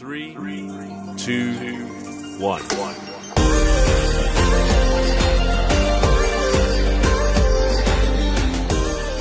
three, two, one.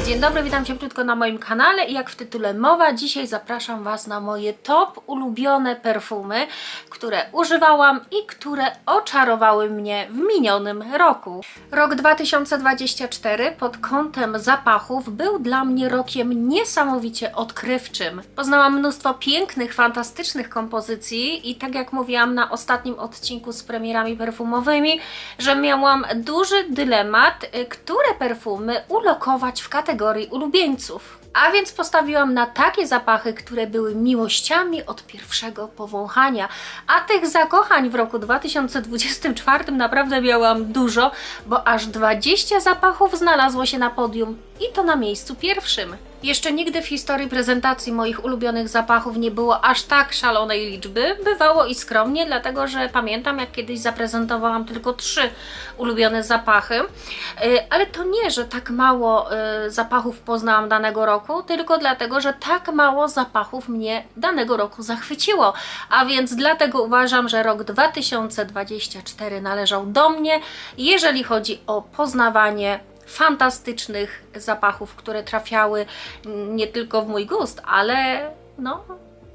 Dzień dobry, witam Cię krótko na moim kanale i jak w tytule mowa, dzisiaj zapraszam Was na moje top ulubione perfumy, które używałam i które oczarowały mnie w minionym roku. Rok 2024 pod kątem zapachów był dla mnie rokiem niesamowicie odkrywczym. Poznałam mnóstwo pięknych, fantastycznych kompozycji i tak jak mówiłam na ostatnim odcinku z premierami perfumowymi, że miałam duży dylemat, y, które perfumy ulokować w kategorii ulubieńców. A więc postawiłam na takie zapachy, które były miłościami od pierwszego powąchania. A tych zakochań w roku 2024 naprawdę miałam dużo, bo aż 20 zapachów znalazło się na podium i to na miejscu pierwszym. Jeszcze nigdy w historii prezentacji moich ulubionych zapachów nie było aż tak szalonej liczby. Bywało i skromnie, dlatego że pamiętam, jak kiedyś zaprezentowałam tylko trzy ulubione zapachy. Yy, Ale to nie, że tak mało yy, zapachów poznałam danego roku, tylko dlatego, że tak mało zapachów mnie danego roku zachwyciło. A więc dlatego uważam, że rok 2024 należał do mnie, jeżeli chodzi o poznawanie fantastycznych zapachów, które trafiały nie tylko w mój gust, ale no,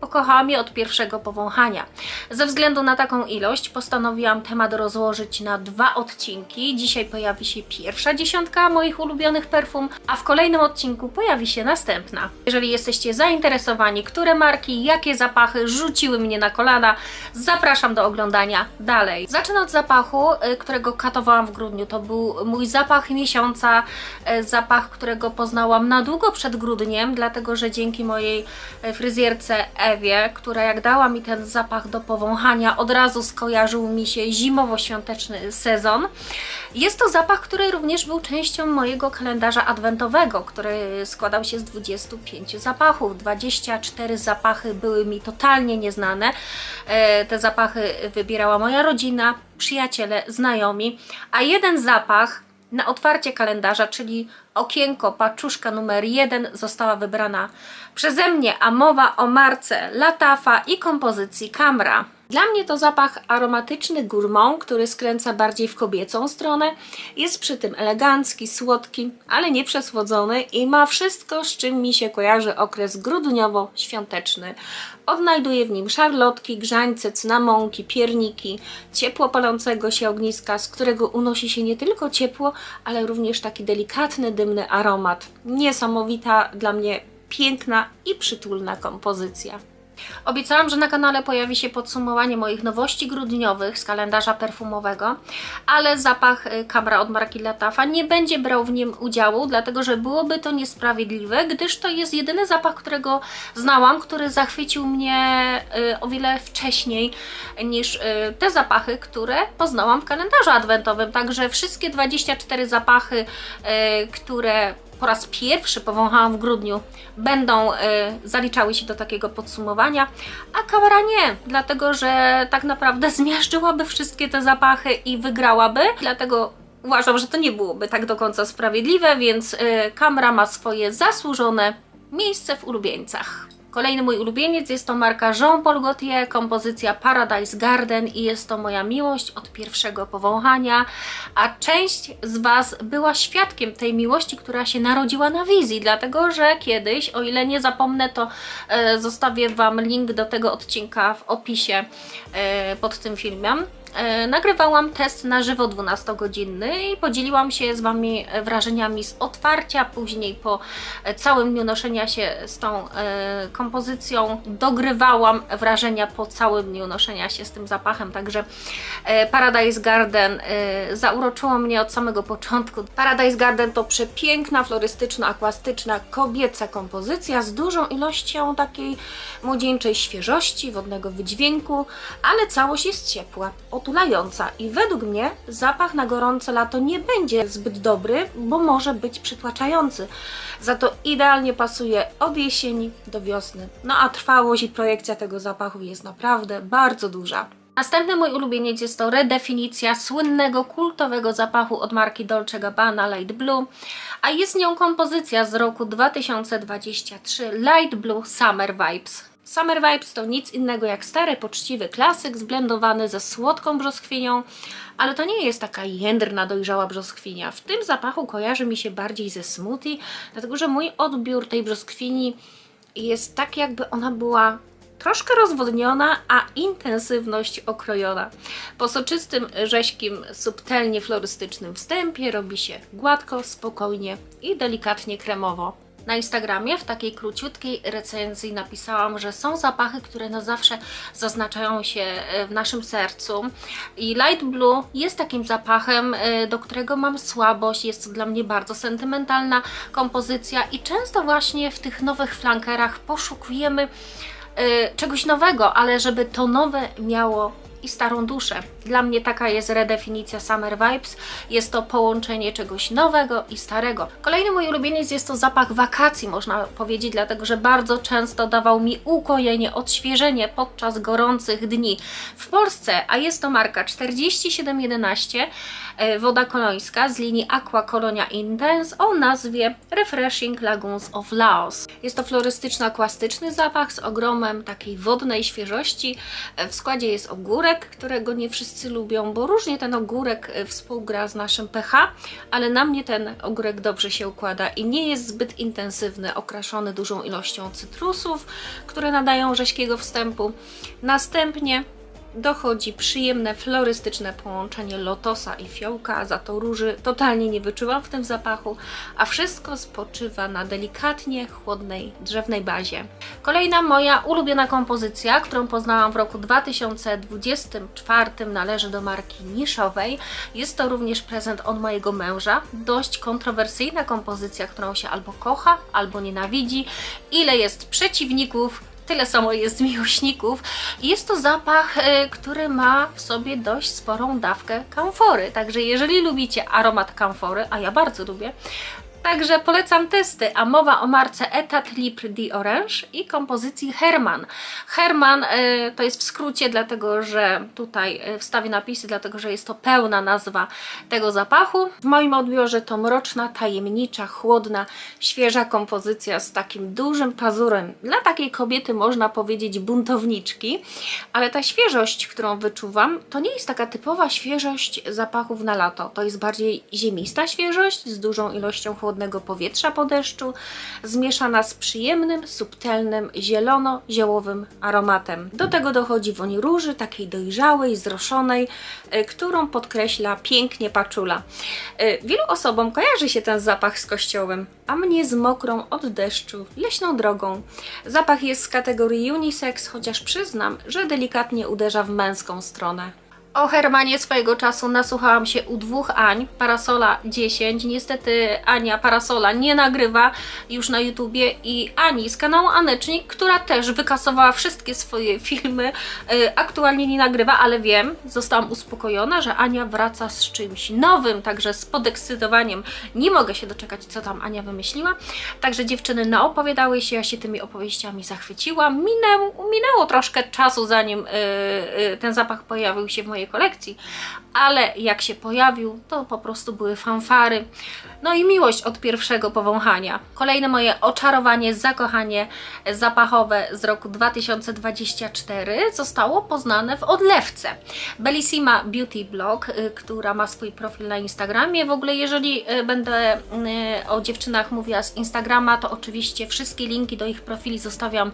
pokochałam je od pierwszego powąchania. Ze względu na taką ilość postanowiłam temat rozłożyć na dwa odcinki. Dzisiaj pojawi się pierwsza dziesiątka moich ulubionych perfum, a w kolejnym odcinku pojawi się następna. Jeżeli jesteście zainteresowani, które marki, jakie zapachy rzuciły mnie na kolana, zapraszam do oglądania dalej. Zacznę od zapachu, y, którego katowałam w grudniu. To był mój zapach miesiąca, y, zapach, którego poznałam na długo przed grudniem, dlatego że dzięki mojej y, fryzjerce Która jak dała mi ten zapach do powąchania, od razu skojarzył mi się zimowo-świąteczny sezon. Jest to zapach, który również był częścią mojego kalendarza adwentowego, który składał się z 25 zapachów. 24 zapachy były mi totalnie nieznane. E, Te zapachy wybierała moja rodzina, przyjaciele, znajomi, a jeden zapach na otwarcie kalendarza, czyli okienko, paczuszka numer jeden została wybrana przeze mnie, a mowa o marce Latafa i kompozycji Camra. Dla mnie to zapach aromatyczny gourmand, który skręca bardziej w kobiecą stronę. Jest przy tym elegancki, słodki, ale nie przesłodzony i ma wszystko, z czym mi się kojarzy okres grudniowo-świąteczny. Odnajduję w nim szarlotki, grzańce, cynamonki, pierniki, ciepło palącego się ogniska, z którego unosi się nie tylko ciepło, ale również taki delikatny, dymny aromat. Niesamowita dla mnie piękna i przytulna kompozycja. Obiecałam, że na kanale pojawi się podsumowanie moich nowości grudniowych z kalendarza perfumowego, ale zapach y, Camra od marki Latafa nie będzie brał w nim udziału, dlatego że byłoby to niesprawiedliwe, gdyż to jest jedyny zapach, którego znałam, który zachwycił mnie y, o wiele wcześniej niż y, te zapachy, które poznałam w kalendarzu adwentowym. Także wszystkie 24 zapachy, które po raz pierwszy powąchałam w grudniu, będą y, zaliczały się do takiego podsumowania, a kamera nie, dlatego że tak naprawdę zmiażdżyłaby wszystkie te zapachy i wygrałaby, dlatego uważam, że to nie byłoby tak do końca sprawiedliwe, więc y, kamera ma swoje zasłużone miejsce w ulubieńcach. Kolejny mój ulubieniec jest to marka Jean Paul Gaultier, kompozycja Paradise Garden i jest to moja miłość od pierwszego powąchania, a część z Was była świadkiem tej miłości, która się narodziła na wizji, dlatego że kiedyś, o ile nie zapomnę, to e, zostawię Wam link do tego odcinka w opisie e, pod tym filmem. E, nagrywałam test na żywo 12-godzinny i podzieliłam się z Wami wrażeniami z otwarcia, później po całym dniu noszenia się z tą e, kompozycją dogrywałam wrażenia po całym dniu noszenia się z tym zapachem, także e, Paradise Garden e, zauroczyło mnie od samego początku. Paradise Garden to przepiękna, florystyczna, akwastyczna, kobieca kompozycja z dużą ilością takiej młodzieńczej świeżości, wodnego wydźwięku, ale całość jest ciepła, otulająca i według mnie zapach na gorące lato nie będzie zbyt dobry, bo może być przytłaczający. Za to idealnie pasuje od jesieni do wiosny. No a trwałość i projekcja tego zapachu jest naprawdę bardzo duża. Następny mój ulubieniec jest to redefinicja słynnego, kultowego zapachu od marki Dolce Gabbana Light Blue, a jest nią kompozycja z roku 2023 Light Blue Summer Vibes. Summer Vibes to nic innego jak stary, poczciwy klasyk zblendowany ze słodką brzoskwinią, ale to nie jest taka jędrna, dojrzała brzoskwinia. W tym zapachu kojarzy mi się bardziej ze smoothie, dlatego że mój odbiór tej brzoskwini jest tak, jakby ona była troszkę rozwodniona, a intensywność okrojona. Po soczystym, rześkim, subtelnie florystycznym wstępie robi się gładko, spokojnie i delikatnie kremowo. Na Instagramie w takiej króciutkiej recenzji napisałam, że są zapachy, które na zawsze zaznaczają się e, w naszym sercu. I Light Blue jest takim zapachem, e, do którego mam słabość. Jest to dla mnie bardzo sentymentalna kompozycja i często właśnie w tych nowych flankerach poszukujemy e, czegoś nowego, ale żeby to nowe miało i starą duszę. Dla mnie taka jest redefinicja Summer Vibes. Jest to połączenie czegoś nowego i starego. Kolejny mój ulubieniec jest to zapach wakacji, można powiedzieć, dlatego że bardzo często dawał mi ukojenie, odświeżenie podczas gorących dni w Polsce, a jest to marka 4711 e, woda kolońska z linii Aqua Colonia Intense o nazwie Refreshing Lagoons of Laos. Jest to florystyczno-akwastyczny zapach z ogromem takiej wodnej świeżości. E, W składzie jest ogórek, którego nie wszyscy lubią, bo różnie ten ogórek e, współgra z naszym pH, ale na mnie ten ogórek dobrze się układa i nie jest zbyt intensywny, okraszony dużą ilością cytrusów, które nadają rześkiego wstępu. Następnie dochodzi przyjemne florystyczne połączenie lotosa i fiołka, za to róży totalnie nie wyczuwam w tym zapachu, a wszystko spoczywa na delikatnie chłodnej drzewnej bazie. Kolejna moja ulubiona kompozycja, którą poznałam w roku 2024 należy do marki niszowej. Jest to również prezent od mojego męża. Dość kontrowersyjna kompozycja, którą się albo kocha, albo nienawidzi. Ile jest przeciwników, tyle samo jest miłośników. Jest to zapach, y, który ma w sobie dość sporą dawkę kamfory. Także jeżeli lubicie aromat kamfory, a ja bardzo lubię, Także polecam testy, a mowa o marce Etat Libre d'Orange i kompozycji Herman. Herman y, to jest w skrócie, dlatego że tutaj y, wstawię napisy, dlatego że jest to pełna nazwa tego zapachu. W moim odbiorze to mroczna, tajemnicza, chłodna, świeża kompozycja z takim dużym pazurem. Dla takiej kobiety można powiedzieć buntowniczki, ale ta świeżość, którą wyczuwam, to nie jest taka typowa świeżość zapachów na lato. To jest bardziej ziemista świeżość z dużą ilością powietrza po deszczu, zmieszana z przyjemnym, subtelnym, zielono-ziołowym aromatem. Do tego dochodzi woń róży, takiej dojrzałej, zroszonej, y, którą podkreśla pięknie paczula. Y, Wielu osobom kojarzy się ten zapach z kościołem, a mnie z mokrą od deszczu, leśną drogą. Zapach jest z kategorii unisex, chociaż przyznam, że delikatnie uderza w męską stronę. O Hermanie swojego czasu nasłuchałam się u dwóch Ań, Parasola 10. Niestety Ania Parasola nie nagrywa już na YouTubie i Ani z kanału Anecznik, która też wykasowała wszystkie swoje filmy, y, aktualnie nie nagrywa, ale wiem, zostałam uspokojona, że Ania wraca z czymś nowym, także z podekscytowaniem nie mogę się doczekać, co tam Ania wymyśliła. Także dziewczyny naopowiadały się, ja się tymi opowieściami zachwyciłam. Minęło, minęło troszkę czasu, zanim y, y, ten zapach pojawił się w mojej kolekcji, ale jak się pojawił, to po prostu były fanfary. No i miłość od pierwszego powąchania. Kolejne moje oczarowanie, zakochanie zapachowe z roku 2024 zostało poznane w odlewce. Bellissima Beauty Blog, y, która ma swój profil na Instagramie. W ogóle, jeżeli y, będę y, o dziewczynach mówiła z Instagrama, to oczywiście wszystkie linki do ich profili zostawiam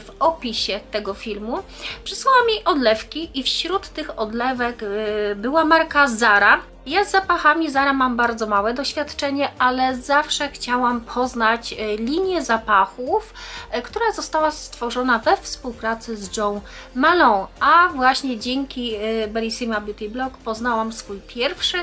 w opisie tego filmu. Przysłała mi odlewki i wśród tych odlewek y, była marka Zara. Ja z zapachami Zara mam bardzo małe doświadczenie, ale zawsze chciałam poznać e, linię zapachów, e, która została stworzona we współpracy z Joe Malone. A właśnie dzięki Bellissima Beauty Blog poznałam swój pierwszy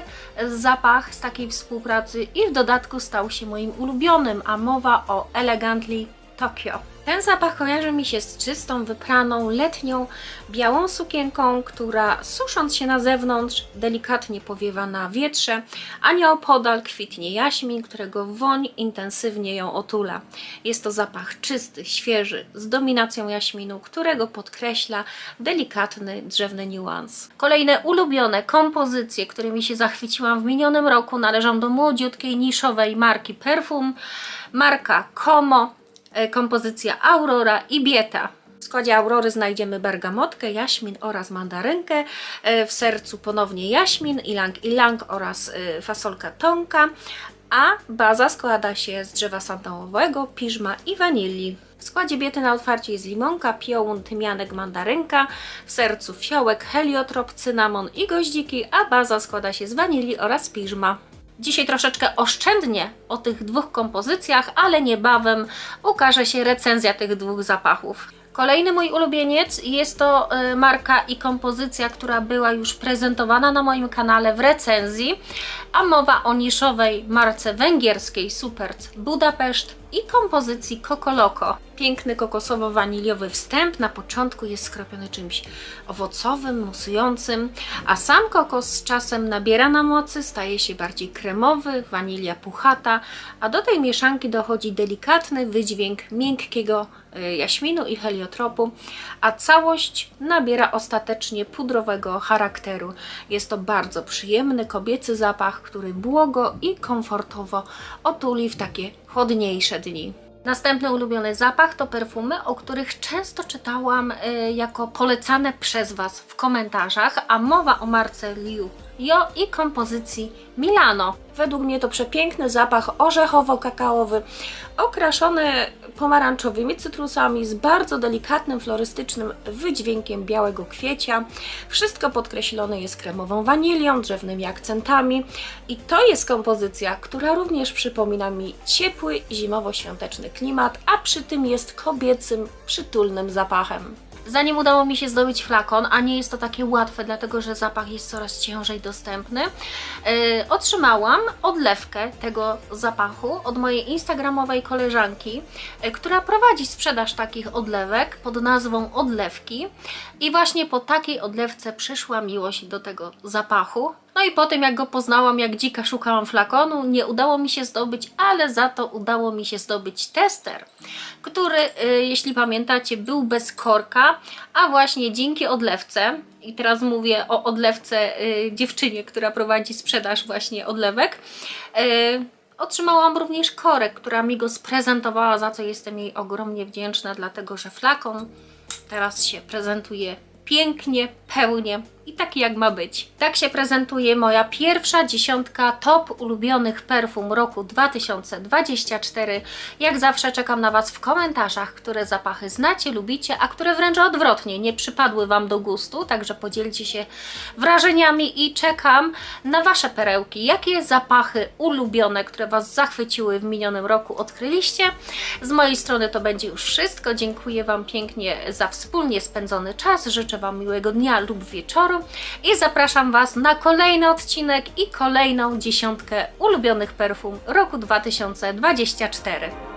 zapach z takiej współpracy i w dodatku stał się moim ulubionym, a mowa o Elegantly Tokyo. Ten zapach kojarzy mi się z czystą, wypraną, letnią, białą sukienką, która susząc się na zewnątrz delikatnie powiewa na wietrze, a nieopodal kwitnie jaśmin, którego woń intensywnie ją otula. Jest to zapach czysty, świeży, z dominacją jaśminu, którego podkreśla delikatny drzewny niuans. Kolejne ulubione kompozycje, którymi się zachwyciłam w minionym roku, należą do młodziutkiej, niszowej marki Perfum, marka Como, kompozycja Aurora i Bieta. składzie Aurory znajdziemy bergamotkę, jaśmin oraz mandarynkę. E, W sercu ponownie jaśmin, ilang ilang oraz e, fasolka tonka. A baza składa się z drzewa sandałowego, piżma i wanilii. W składzie biety na otwarcie jest limonka, piołun, tymianek, mandarynka, w sercu fiołek, heliotrop, cynamon i goździki, a baza składa się z wanilii oraz piżma. Dzisiaj troszeczkę oszczędnie o tych dwóch kompozycjach, ale niebawem ukaże się recenzja tych dwóch zapachów. Kolejny mój ulubieniec jest to y, marka i kompozycja, która była już prezentowana na moim kanale w recenzji, a mowa o niszowej marce węgierskiej Superc Budapeszt i kompozycji Coco Loco. Piękny kokosowo-waniliowy wstęp na początku jest skropiony czymś owocowym, musującym, a sam kokos z czasem nabiera na mocy, staje się bardziej kremowy, wanilia puchata, a do tej mieszanki dochodzi delikatny wydźwięk miękkiego y, jaśminu i heliotropu, a całość nabiera ostatecznie pudrowego charakteru. Jest to bardzo przyjemny kobiecy zapach, który błogo i komfortowo otuli w takie chłodniejsze dni. Następny ulubiony zapach to perfumy, o których często czytałam y, jako polecane przez Was w komentarzach, a mowa o marce Liu Jo i kompozycji Milano. Według mnie to przepiękny zapach orzechowo-kakaowy, okraszony pomarańczowymi cytrusami z bardzo delikatnym florystycznym wydźwiękiem białego kwiecia. Wszystko podkreślone jest kremową wanilią, drzewnymi akcentami i to jest kompozycja, która również przypomina mi ciepły zimowo-świąteczny klimat, a przy tym jest kobiecym, przytulnym zapachem. Zanim udało mi się zdobyć flakon, a nie jest to takie łatwe, dlatego że zapach jest coraz ciężej dostępny, yy, otrzymałam odlewkę tego zapachu od mojej instagramowej koleżanki, yy, która prowadzi sprzedaż takich odlewek pod nazwą Odlewki. I właśnie po takiej odlewce przyszła miłość do tego zapachu. No i po tym, jak go poznałam, jak dzika szukałam flakonu, nie udało mi się zdobyć, ale za to udało mi się zdobyć tester, który, y, jeśli pamiętacie, był bez korka, a właśnie dzięki odlewce, i teraz mówię o odlewce y, dziewczynie, która prowadzi sprzedaż właśnie odlewek, y, Otrzymałam również korek, która mi go sprezentowała, za co jestem jej ogromnie wdzięczna, dlatego że flakon teraz się prezentuje pięknie, pełnie i taki jak ma być. Tak się prezentuje moja pierwsza dziesiątka top ulubionych perfum roku 2024. Jak zawsze czekam na Was w komentarzach, które zapachy znacie, lubicie, a które wręcz odwrotnie nie przypadły Wam do gustu, także podzielcie się wrażeniami i czekam na Wasze perełki. Jakie zapachy ulubione, które Was zachwyciły w minionym roku odkryliście? Z mojej strony to będzie już wszystko. Dziękuję Wam pięknie za wspólnie spędzony czas. Życzę Wam miłego dnia lub wieczoru i zapraszam Was na kolejny odcinek i kolejną dziesiątkę ulubionych perfum roku 2024.